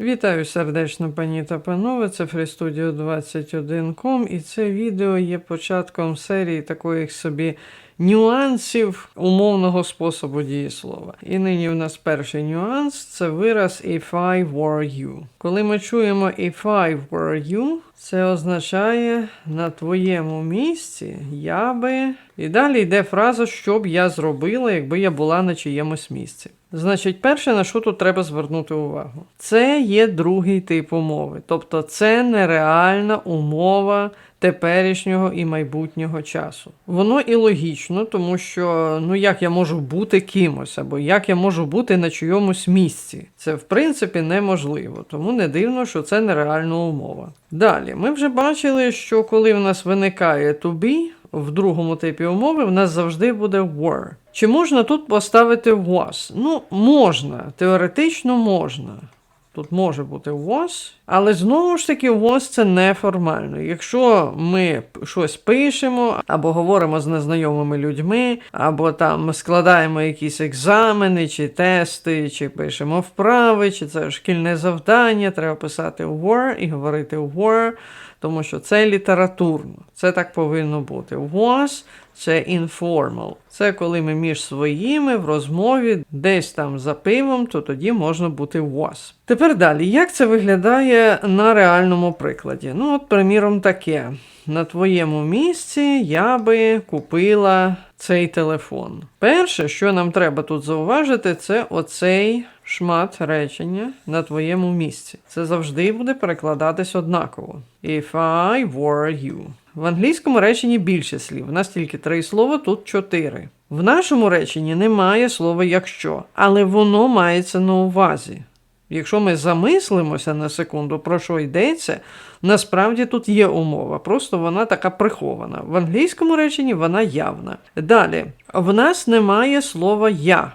Вітаю сердечно, пані та панове. Це FreeStudio 21.com і це відео є початком серії таких собі нюансів умовного способу дієслова. І нині в нас перший нюанс це вираз if I were you. Коли ми чуємо if I were you, це означає на твоєму місці я би. І далі йде фраза, що б я зробила, якби я була на чиємусь місці. Значить, перше, на що тут треба звернути увагу, це є другий тип умови. Тобто це нереальна умова теперішнього і майбутнього часу. Воно і логічно, тому що ну як я можу бути кимось, або як я можу бути на чийомусь місці. Це в принципі неможливо, тому не дивно, що це нереальна умова. Далі, ми вже бачили, що коли в нас виникає be, в другому типі умови в нас завжди буде were. Чи можна тут поставити was? Ну, можна, теоретично можна. Тут може бути was, але знову ж таки was це неформально. Якщо ми щось пишемо, або говоримо з незнайомими людьми, або там складаємо якісь екзамени, чи тести, чи пишемо вправи, чи це шкільне завдання, треба писати were і говорити were, тому що це літературно. Це так повинно бути. Was це informal. Це коли ми між своїми в розмові десь там за пивом, то тоді можна бути was. Тепер далі, як це виглядає на реальному прикладі? Ну, от, приміром, таке. На твоєму місці я би купила цей телефон. Перше, що нам треба тут зауважити, це оцей шмат речення на твоєму місці. Це завжди буде перекладатись однаково. If I were you. В англійському реченні більше слів. У нас тільки три слова, тут чотири. В нашому реченні немає слова якщо, але воно мається на увазі. Якщо ми замислимося на секунду, про що йдеться, насправді тут є умова, просто вона така прихована. В англійському реченні вона явна. Далі, в нас немає слова я.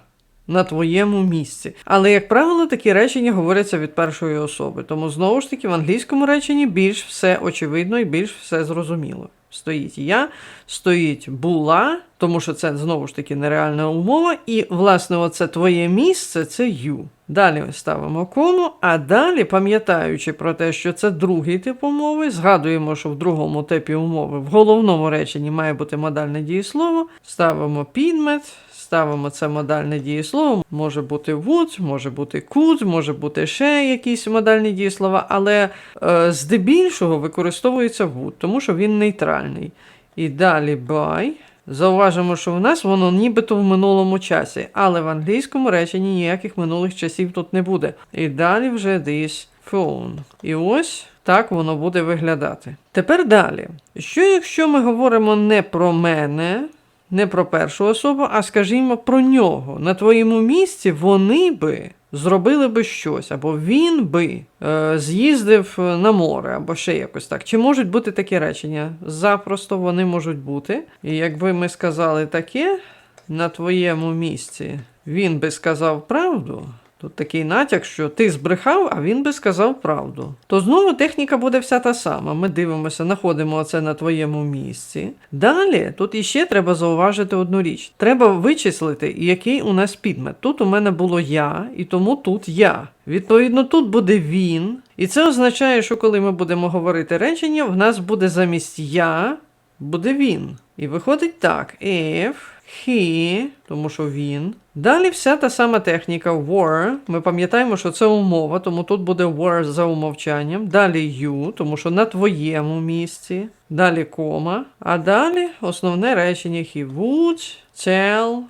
На твоєму місці. Але, як правило, такі речення говоряться від першої особи. Тому знову ж таки в англійському реченні більш все очевидно і більш все зрозуміло. Стоїть я, стоїть була, тому що це знову ж таки нереальна умова, і, власне, оце твоє місце це you. Далі ми ставимо кому, а далі, пам'ятаючи про те, що це другий тип умови, згадуємо, що в другому типі умови в головному реченні має бути модальне дієслово, ставимо підмет, ставимо це модальне дієслово. Може бути would, може бути could, може бути ще якісь модальні дієслова, але е, здебільшого використовується would, тому що він нейтральний. І далі by. Зауважимо, що в нас воно нібито в минулому часі, але в англійському реченні ніяких минулих часів тут не буде. І далі вже this phone. І ось так воно буде виглядати. Тепер далі. Що якщо ми говоримо не про мене, не про першу особу, а скажімо про нього. На твоєму місці вони би зробили би щось, або він би е, з'їздив на море, або ще якось так. Чи можуть бути такі речення? Запросто вони можуть бути. І якби ми сказали таке на твоєму місці, він би сказав правду. Тут такий натяк, що ти збрехав, а він би сказав правду. То знову техніка буде вся та сама. Ми дивимося, знаходимо це на твоєму місці. Далі тут іще треба зауважити одну річ. Треба вичислити, який у нас підмет. Тут у мене було я, і тому тут я. Відповідно, тут буде він. І це означає, що коли ми будемо говорити речення, в нас буде замість я, буде він. І виходить так: if he, тому що він. Далі вся та сама техніка were. Ми пам'ятаємо, що це умова, тому тут буде were за умовчанням. Далі you, тому що на твоєму місці. Далі кома. А далі основне речення he would tell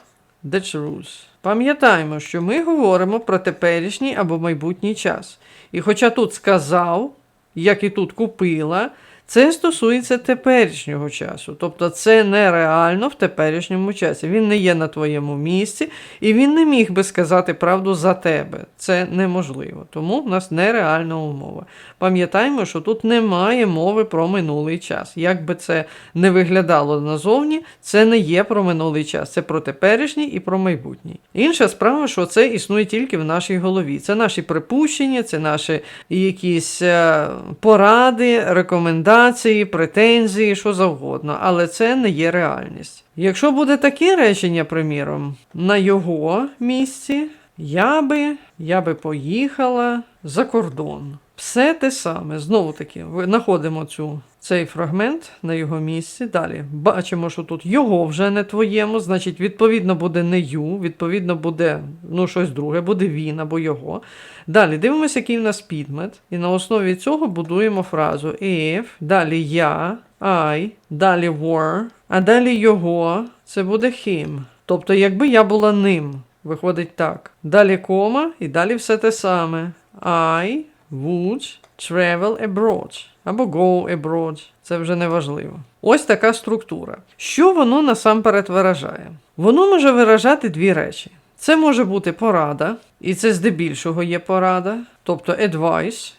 the truth. Пам'ятаємо, що ми говоримо про теперішній або майбутній час. І хоча тут сказав, як і тут купила, це стосується теперішнього часу. Тобто це нереально в теперішньому часі. Він не є на твоєму місці, і він не міг би сказати правду за тебе. Це неможливо. Тому в нас нереальна умова. Пам'ятаємо, що тут немає мови про минулий час. Як би це не виглядало назовні, це не є про минулий час, це про теперішній і про майбутній. Інша справа, що це існує тільки в нашій голові. Це наші припущення, це наші якісь е, поради, рекомендації, претензії, що завгодно, але це не є реальність. Якщо буде таке речення, приміром, на його місці, Я би, я би поїхала за кордон. Все те саме. Знову таки, знаходимо цю, цей фрагмент на його місці. Далі бачимо, що тут його вже не твоєму, значить, відповідно, буде не ю, відповідно, буде ну, щось друге, буде він або його. Далі дивимося, який в нас підмет, і на основі цього будуємо фразу if, далі я, I, далі were, а далі його, це буде him. Тобто, якби я була ним, виходить так. Далі кома, і далі все те саме. I would travel abroad. Або go abroad. Це вже не важливо. Ось така структура. Що воно насамперед виражає? Воно може виражати дві речі. Це може бути порада, і це здебільшого є порада, тобто advice,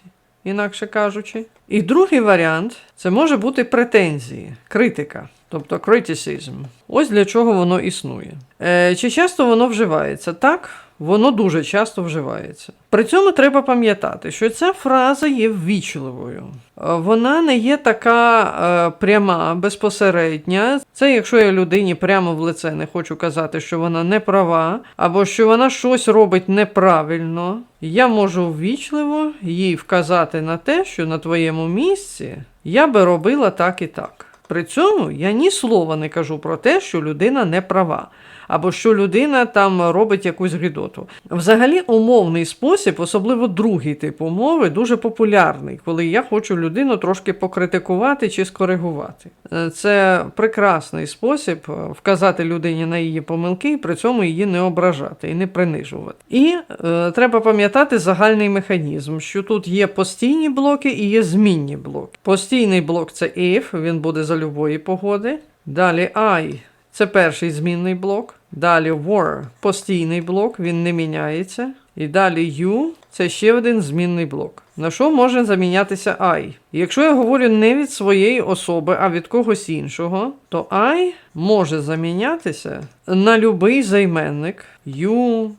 інакше кажучи. І другий варіант це може бути претензії, критика, тобто criticism. Ось для чого воно існує. Е, чи часто воно вживається? Так, воно дуже часто вживається. При цьому треба пам'ятати, що ця фраза є ввічливою. Е, Вона не є така е, пряма, безпосередня. Це якщо я людині прямо в лице не хочу казати, що вона не права, або що вона щось робить неправильно. Я можу ввічливо їй вказати на те, що на твоєму місці я би робила так і так. При цьому я ні слова не кажу про те, що людина не права, або що людина там робить якусь гидоту. Взагалі, умовний спосіб, особливо другий тип умови, дуже популярний, коли я хочу людину трошки покритикувати чи скоригувати. Е, Це прекрасний спосіб е, вказати людині на її помилки і при цьому її не ображати і не принижувати. І е, треба пам'ятати загальний механізм, що тут є постійні блоки і є змінні блоки. Постійний блок це if, він буде за любої погоди. Далі I це перший змінний блок. Далі war постійний блок, він не міняється. І далі you це ще один змінний блок. На що може замінятися I? Якщо я говорю не від своєї особи, а від когось іншого, то I може замінятися на будь-який займенник you,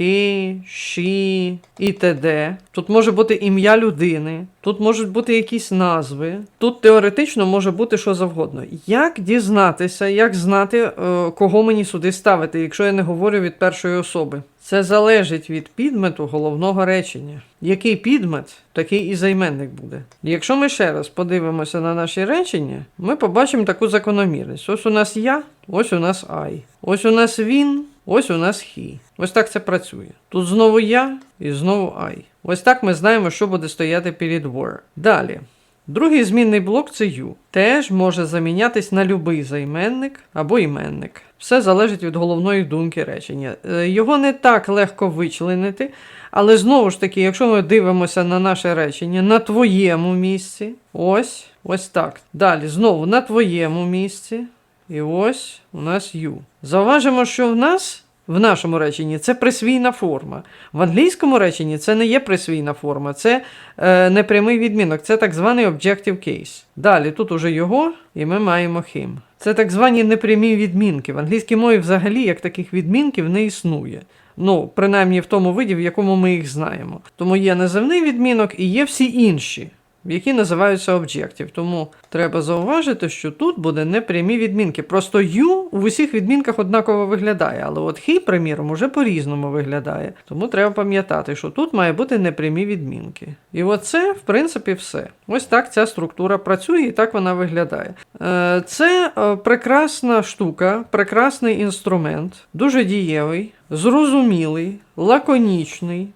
he, she і т.д. Тут може бути ім'я людини, тут можуть бути якісь назви, тут теоретично може бути що завгодно. Як дізнатися, як знати, е, кого мені сюди ставити, якщо я не говорю від першої особи? Це залежить від підмету головного речення. Який підмет, такий і займенник буде. Якщо ми ще раз подивимося на наші речення, ми побачимо таку закономірність. Ось у нас я, ось у нас I. Ось у нас він, ось у нас he. Ось так це працює. Тут знову я і знову I. Ось так ми знаємо, що буде стояти перед were. Далі. Другий змінний блок це you. Теж може замінятись на будь-який займенник або іменник. Все залежить від головної думки речення. Е, Його не так легко вичленити, але знову ж таки, якщо ми дивимося на наше речення на твоєму місці, ось, ось так. Далі знову на твоєму місці. І ось у нас you. Зауважимо, що в нас. В нашому реченні це присвійна форма. В англійському реченні це не є присвійна форма, це е, непрямий відмінок, це так званий objective case. Далі тут уже його, і ми маємо him. Це так звані непрямі відмінки. В англійській мові взагалі як таких відмінків не існує. Ну, принаймні в тому виді, в якому ми їх знаємо. Тому є називний відмінок і є всі інші які називаються objective. Тому треба зауважити, що тут буде непрямі відмінки. Просто you у усіх відмінках однаково виглядає, але от he, приміром, уже по-різному виглядає. Тому треба пам'ятати, що тут має бути непрямі відмінки. І оце, в принципі, все. Ось так ця структура працює і так вона виглядає. Е, Це е, прекрасна штука, прекрасний інструмент, дуже дієвий, зрозумілий, лаконічний,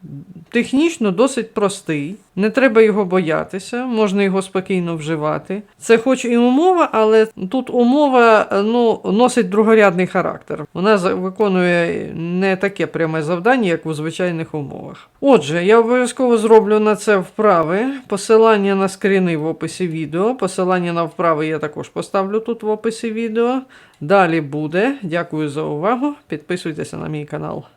технічно досить простий. Не треба його боятися, можна його спокійно вживати. Це хоч і умова, але тут умова ну, носить другорядний характер. Вона виконує не таке пряме завдання, як у звичайних умовах. Отже, я обов'язково зроблю на це вправи. Посилання на скріни в описі відео. Посилання на вправи я також поставлю тут в описі відео. Далі буде. Дякую за увагу. Підписуйтеся на мій канал.